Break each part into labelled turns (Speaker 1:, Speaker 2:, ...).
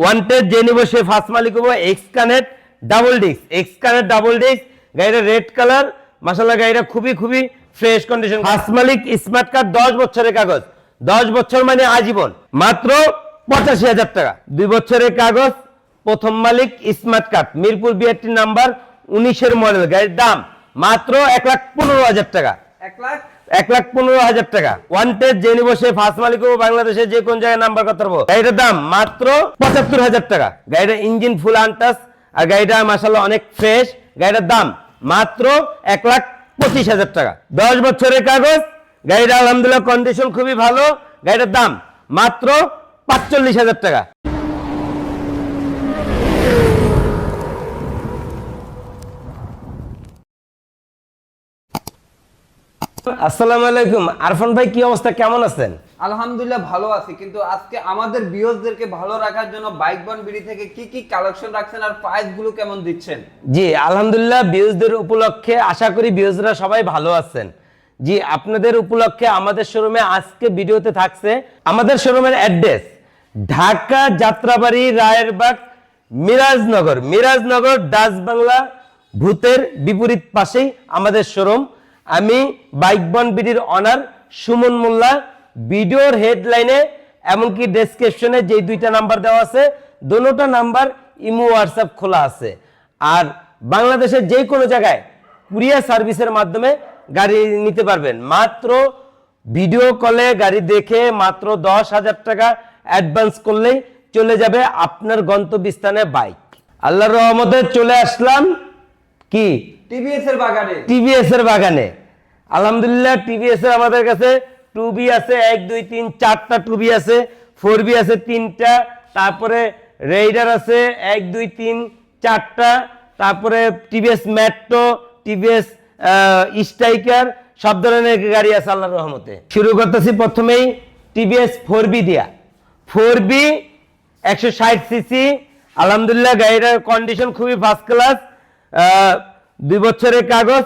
Speaker 1: Wanted যে নিব সে first মালিক হব X connect double disc X connect double disc গাড়িটা রেড কালার মাসাল্লাহ গাড়িটা খুবই খুবই ফ্রেশ কন্ডিশন ফার্স্ট মালিক স্মার্ট কার্ড দশ বছরের কাগজ। দশ বছর মানে আজীবন। মাত্র পঁচাশি হাজার টাকা। দুই বছরের কাগজ, প্রথম মালিক smart card Mirpur BRT number উনিশের মডেল গাড়ির দাম মাত্র এক লাখ পনেরো হাজার টাকা।
Speaker 2: এক লাখ
Speaker 1: এক লাখ পনেরো হাজার টাকা। ওয়ান্টেড যে নিব সে ফার্স্ট মালিক হব বাংলাদেশে যে কোন জায়গায় নাম্বার করতে পারব। গাড়িটার দাম মাত্র পঁচাত্তর হাজার টাকা। গাড়িটার ইঞ্জিন ফুল আনটাস আর গাড়িটা মাসাল্লাহ অনেক ফ্রেশ গাড়িটার দাম মাত্র এক লাখ পঁচিশ হাজার টাকা। দশ বছরের কাগজ গাড়িটা আলহামদুলিল্লাহ কন্ডিশন খুবই ভালো। গাড়িটার দাম মাত্র পাঁচচল্লিশ হাজার টাকা। আসসালামু আলাইকুম। আরফান ভাই কি অবস্থা? কেমন আছেন?
Speaker 2: আলহামদুলিল্লাহ ভালো আছি কিন্তু আজকে আমাদের ভিউয়ার্সদেরকে ভালো রাখার জন্য বাইক বন বিডি থেকে কি কি কালেকশন রাখছেন আর প্রাইসগুলো কেমন দিচ্ছেন?
Speaker 1: জি আলহামদুলিল্লাহ বিউজদের উপলক্ষে আশা করি বিউজরা সবাই ভালো আছেন। জি আপনাদের উপলক্ষে আমাদের শোরুমে আজকে ভিডিওতে থাকছে আমাদের শোরুমের অ্যাড্রেস ঢাকা যাত্রাবাড়ি রায়েরবাগ মিরাজনগর। মিরাজনগর ডাচ বাংলা ভূতের বিপরীত পাশেই আমাদের শোরুম। আমি বাইক বন বিডির অনার সুমন মোল্লা, ভিডিওর হেডলাইনে এমনকি ডেসক্রিপশনে যে দুইটা নাম্বার দেওয়া আছে দোনোটা নাম্বার ইমো হোয়াটসঅ্যাপ খোলা আছে। আর বাংলাদেশের যে কোনো জায়গায় কুরিয়ার সার্ভিসের মাধ্যমে গাড়ি নিতে পারবেন। মাত্র ভিডিও কলে গাড়ি দেখে মাত্র দশ হাজার টাকা অ্যাডভান্স করলেই চলে যাবে আপনার গন্তব্যস্থানে বাইক। আল্লাহর রহমতে চলে আসলাম। কি?
Speaker 2: টিভিএস এর বাগানে।
Speaker 1: টিভিএস বাগানে। আলহামদুলিল্লাহ টিভিএস এর আমাদের কাছে টু বি আছে, এক, দুই, তিন, চারটা টু বি আছে ফোর বি আছে তিনটা, তারপরে রেইডার আছে, এক, দুই, তিন, চারটা, তারপরে টিভিএস ম্যাট্রো টিভিএস স্ট্রাইকার সব ধরনের গাড়ি আছে আল্লাহর রহমতে। শুরু করতেছি প্রথমেই টিভিএস ফোর বি দিয়া। ফোর বি একশো ষাট সিসি আলহামদুলিল্লাহ, গাড়িটার কন্ডিশন খুবই ফার্স্ট ক্লাস দুই বছরের কাগজ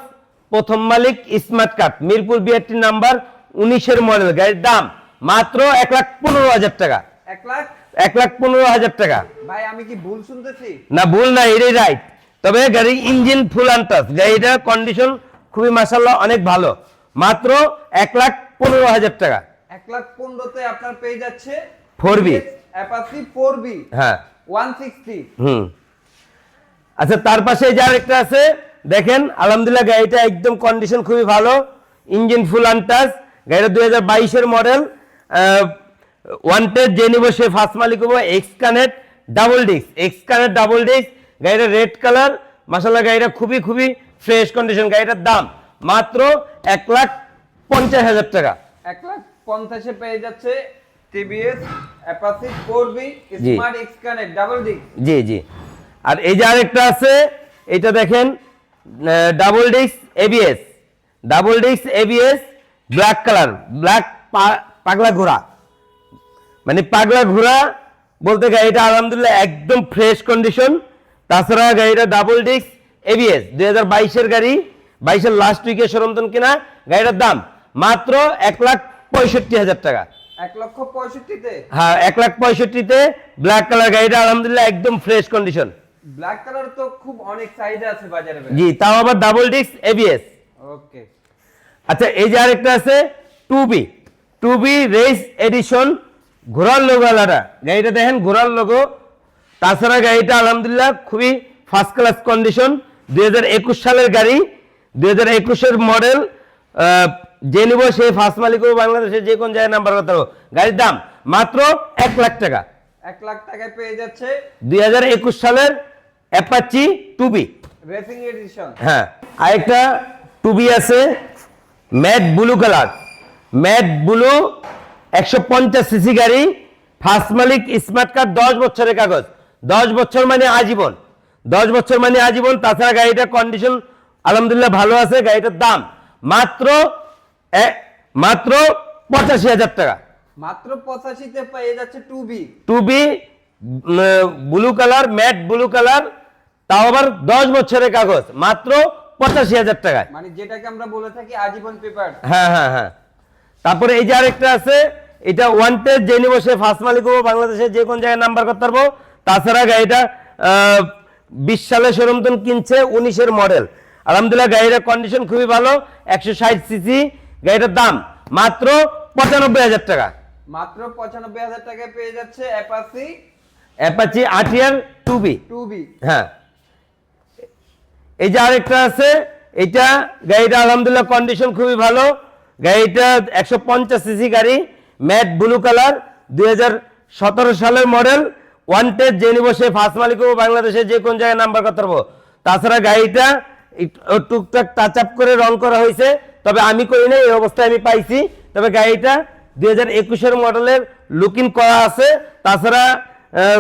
Speaker 1: প্রথম মালিক smart card Mirpur BRT number উনিশের মডেল গাড়ির দাম মাত্র এক লাখ পনেরো হাজার টাকা।
Speaker 2: এক লাখ?
Speaker 1: এক লাখ পনেরো হাজার টাকা।
Speaker 2: ভাই আমি কি ভুল শুনতেছি?
Speaker 1: না ভুল না এটাই রাইট তবে গাড়ির ইঞ্জিন ফুল আনটাস গাড়িটার কন্ডিশন খুবই মাসাল্লাহ অনেক ভালো। মাত্র এক লাখ পনেরো হাজার টাকা।
Speaker 2: এক লাখ পনেরোতে আপনার পেয়ে যাচ্ছে
Speaker 1: four V
Speaker 2: Apache four V
Speaker 1: হ্যাঁ।
Speaker 2: ওয়ান সিক্সটি
Speaker 1: হুম। আচ্ছা তার পাশে যে আরেকটা আছে দেখেন আলহামদুলিল্লাহ গাড়িটা একদম কন্ডিশন খুবই ভালো। ইঞ্জিন ফুল আনটাচ গাড়িটা দুই হাজার বাইশের মডেল ওয়ান্টেড যে নিব সে ফার্স্ট মালিক হব X connect double disc X connect double disc গাড়িটা রেড কালার মাসাল্লাহ গাড়িটা খুবই খুবই ফ্রেশ কন্ডিশন গাড়িটার দাম মাত্র এক লাখ পঞ্চাশ হাজার টাকা।
Speaker 2: এক লাখ পঞ্চাশে পেয়ে যাচ্ছে টিভিএস অ্যাপাসি ফোর বি
Speaker 1: জি।
Speaker 2: Smart X connect double disc
Speaker 1: জি জি। আর এই যে আরেকটা আছে এটা দেখেন double disc ABS double disc ABS black colour black পাগলা ঘোড়া। মানে পাগলা ঘোড়া বলতে গাড়িটা আলহামদুলিল্লাহ একদম ফ্রেশ কন্ডিশন তাছাড়া গাড়িটা ডাবল ডিস্ক এবিএস দুই হাজার বাইশের গাড়ি বাইশের লাস্ট উইকে সরমতন কিনা গাড়িটার দাম মাত্র এক লাখ পঁয়ষট্টি হাজার টাকা।
Speaker 2: এক লক্ষ পঁয়ষট্টিতে?
Speaker 1: হ্যাঁ এক লাখ পঁয়ষট্টিতে ব্ল্যাক কালার গাড়িটা আলহামদুলিল্লাহ একদম ফ্রেশ কন্ডিশন
Speaker 2: ব্ল্যাক কালার তো খুব অনেক চাহিদা আছে বাজারে
Speaker 1: জি তাও আবার ডাবল ডিস্ক এবিএস
Speaker 2: ওকে
Speaker 1: আচ্ছা এই যে আরেকটা আছে two V two V race edition ঘোড়ার লোগো আলাদা। গাড়িটা দেখেন ঘোড়ার লোগো তাছাড়া গাড়িটা আলহামদুলিল্লাহ খুবই ফার্স্ট ক্লাস কন্ডিশন দুই হাজার একুশ সালের গাড়ি দুই হাজার একুশের মডেল যে নিব সে ফার্স্ট মালিক বাংলাদেশের যে কোন জায়গায় নাম্বার পারব। গাড়ির দাম মাত্র এক লাখ টাকা।
Speaker 2: এক লাখ টাকায় পেয়ে যাচ্ছে।
Speaker 1: দুই হাজার একুশ সালের Apache two V
Speaker 2: racing edition
Speaker 1: হ্যাঁ আরেকটা টুবি আছে matte blue colour. Matte blue একশো পঞ্চাশ সিসি গাড়ি ফার্স্ট মালিক স্মার্ট কার্ড দশ বছরের কাগজ। দশ বছর মানে আজীবন। দশ বছর মানে আজীবন তাছাড়া গাড়িটার কন্ডিশন আলহামদুলিল্লাহ ভালো আছে গাড়িটার দাম মাত্র মাত্র পঁচাশি হাজার টাকা।
Speaker 2: মাত্র পঁচাশিতে পেয়ে যাচ্ছে two V
Speaker 1: two V blue colour matte blue colour তাও আবার দশ বছরের কাগজ মাত্র পঁচাশি হাজার টাকায়।
Speaker 2: মানে যেটাকে আমরা বলে থাকি আজীবন পেপার
Speaker 1: হ্যাঁ হ্যাঁ হ্যাঁ। তারপরে এই যে আরেকটা আছে এটা ওয়ান্টেড যে নিব সে ফার্স্ট মালিক হব বাংলাদেশের যে কোন জায়গায় নাম্বার করতে পারব। তাছাড়া গাড়িটা বিশ সালে শোরুমতন কিনছে উনিশের মডেল আলহামদুলিল্লাহ গাড়িটার কন্ডিশন খুবই ভালো একশো ষাট সিসি গাড়িটার দাম মাত্র পঁচানব্বই হাজার টাকা।
Speaker 2: মাত্র পঁচানব্বই হাজার টাকায় পেয়ে যাচ্ছে Apache
Speaker 1: Apache RTR two V
Speaker 2: two V
Speaker 1: হ্যাঁ। এই যে আরেকটা আছে এটা গাড়িটা আলহামদুলিল্লাহ কন্ডিশন খুবই ভালো। গাড়িটা একশো পঞ্চাশ সিসি গাড়ি ম্যাট ব্লু কালার দু হাজার সতেরো সালের মডেল ওয়ান টেস্ট যে নিব সে ফার্স্ট মালিক হব, বাংলাদেশে যে কোন জায়গায় নাম্বার করতে পারব। তাছাড়া গাড়িটা টুকটাক টাচ আপ করে রং করা হয়েছে, তবে আমি করি না এই অবস্থায় আমি পাইছি। তবে গাড়িটা দুই হাজার একুশের মডেলের লুকিং করা আছে। তাছাড়া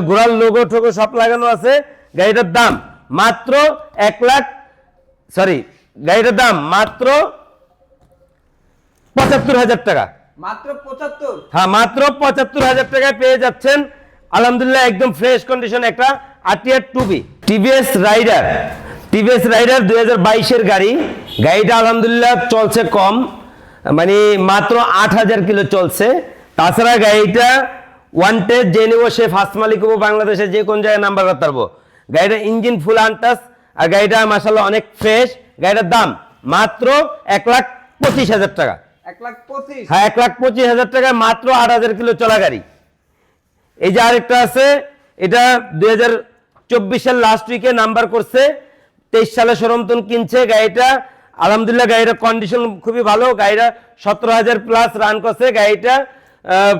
Speaker 1: ঘোড়ার লোগো টোগো সব লাগানো আছে। গাড়িটার দাম মাত্র এক লাখ সরি গাড়িটার দাম মাত্র পঁচাত্তর হাজার টাকা।
Speaker 2: মাত্র পঁচাত্তর?
Speaker 1: হ্যাঁ মাত্র পঁচাত্তর হাজার টাকায় পেয়ে যাচ্ছেন। আলহামদুলিল্লাহ একদম ফ্রেশ কন্ডিশন একটা আটিয়ার টুবি টিভিএস রাইডার টিভিএস রাইডার দুই হাজার বাইশের গাড়ি। গাড়িটা আলহামদুলিল্লাহ চলছে কম মানে মাত্র আট হাজার কিলো চলছে। তাছাড়া গাড়িটা ওয়ান টেস্ট যে নেব সে ফার্স্ট মালিক হব বাংলাদেশে যে কোন জায়গায় নাম্বার করতে পারব গাড়িটা ইঞ্জিন ফুল আনটাস আর গাড়িটা মাসাল্লাহ অনেক ফ্রেশ। গাড়িটার দাম মাত্র এক লাখ পঁচিশ হাজার টাকা।
Speaker 2: এক লাখ পঁচিশ?
Speaker 1: হ্যাঁ এক লাখ পঁচিশ হাজার টাকায় মাত্র আট হাজার কিলো চলা গাড়ি। এই যে আরেকটা আছে এটা দুই হাজার চব্বিশের লাস্ট উইকে নাম্বার করছে তেইশ সালে সরমতন কিনছে গাড়িটা আলহামদুলিল্লাহ গাড়িটার কন্ডিশন খুবই ভালো গাড়িটা সতেরো হাজার প্লাস রান করছে গাড়িটা আহ,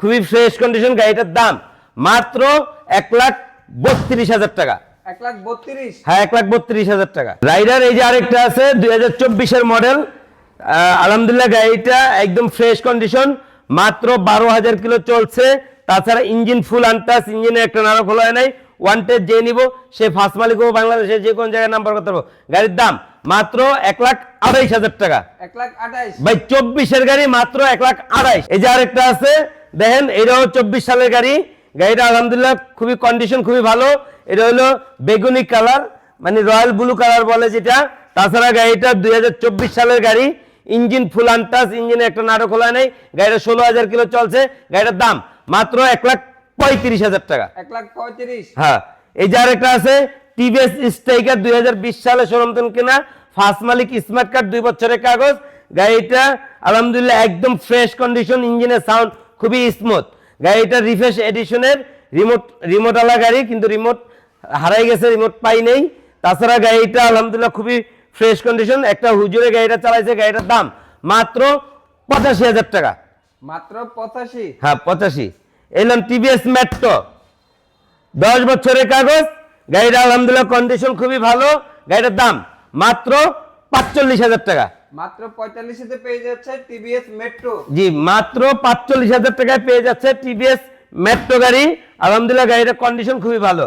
Speaker 1: খুবই ফ্রেশ কন্ডিশন গাড়িটার দাম মাত্র এক লাখ বত্রিশ হাজার টাকা। হ্যাঁ এক লাখ বত্রিশ হাজার টাকা। রাইডার এই যে আরেকটা আছে দুই হাজার চব্বিশের মডেল। আলহামদুলিল্লাহ গাড়িটা একদম ফ্রেশ কন্ডিশন মাত্র বারো হাজার কিলো চলছে। তাছাড়া ইঞ্জিন ফুল আনটাস ইঞ্জিনে একটা খোলা হয় নাই। ওয়ান টেস্ট যে নিব সে ফার্স্ট মালিক হব বাংলাদেশে যে কোন জায়গায় নাম্বার করতে পারব। গাড়ির দাম মাত্র এক লাখ আড়াইশ হাজার টাকা।
Speaker 2: এক লাখ আঠাইশ
Speaker 1: ভাই চব্বিশের গাড়ি মাত্র এক লাখ আড়াইশ। এই যে আরেকটা আছে দেখেন এটাও চব্বিশ সালের গাড়ি। গাড়িটা আলহামদুলিল্লাহ খুবই কন্ডিশন খুবই ভালো। এটা হলো বেগুনি কালার মানে রয়্যাল ব্লু কালার বলে যেটা। তাছাড়া গাড়িটা দুই হাজার চব্বিশ সালের গাড়ি। ইঞ্জিন ফুল আনটাস ইঞ্জিনে একটা নাটক খোলা নেই। গাড়িটা ষোলো হাজার কিলো চলছে। গাড়িটার দাম মাত্র এক লাখ পঁয়ত্রিশ হাজার টাকা।
Speaker 2: এক লাখ পঁয়ত্রিশ?
Speaker 1: হ্যাঁ এই যে আরেকটা আছে টিভিএস স্ট্রাইকার দুই হাজার বিশ সালে সরমতন কেনা। ফার্স্ট মালিক স্মার্ট কার্ড দুই বছরের কাগজ। গাড়িটা আলহামদুলিল্লাহ একদম ফ্রেশ কন্ডিশন ইঞ্জিনের সাউন্ড খুবই স্মুথ গাড়িটা রিফ্রেশ এডিশনের রিমোট রিমোট আলা গাড়ি কিন্তু রিমোট হারাই গেছে রিমোট পাই নেই। তাছাড়া গাড়িটা আলহামদুলিল্লাহ খুবই ফ্রেশ কন্ডিশন একটা হুজুরে গাড়িটা চালাইছে গাড়িটার দাম মাত্র পঁচাশি হাজার টাকা।
Speaker 2: মাত্র পঁচাশি?
Speaker 1: হ্যাঁ পঁচাশি। এলাম টিভিএস মেট্রো দশ বছরের কাগজ গাড়িটা আলহামদুলিল্লাহ কন্ডিশন খুবই ভালো গাড়িটার দাম মাত্র পাঁচচল্লিশ হাজার টাকা।
Speaker 2: মাত্র পঁয়তাল্লিশে পেয়ে যাচ্ছে টিভিএস মেট্রো।
Speaker 1: জি, মাত্র পাঁচচল্লিশ হাজার টাকায় পেয়ে যাচ্ছে টিভিএস মেট্রো গাড়ি। আলহামদুলিল্লাহ গাড়ির কন্ডিশন খুবই ভালো।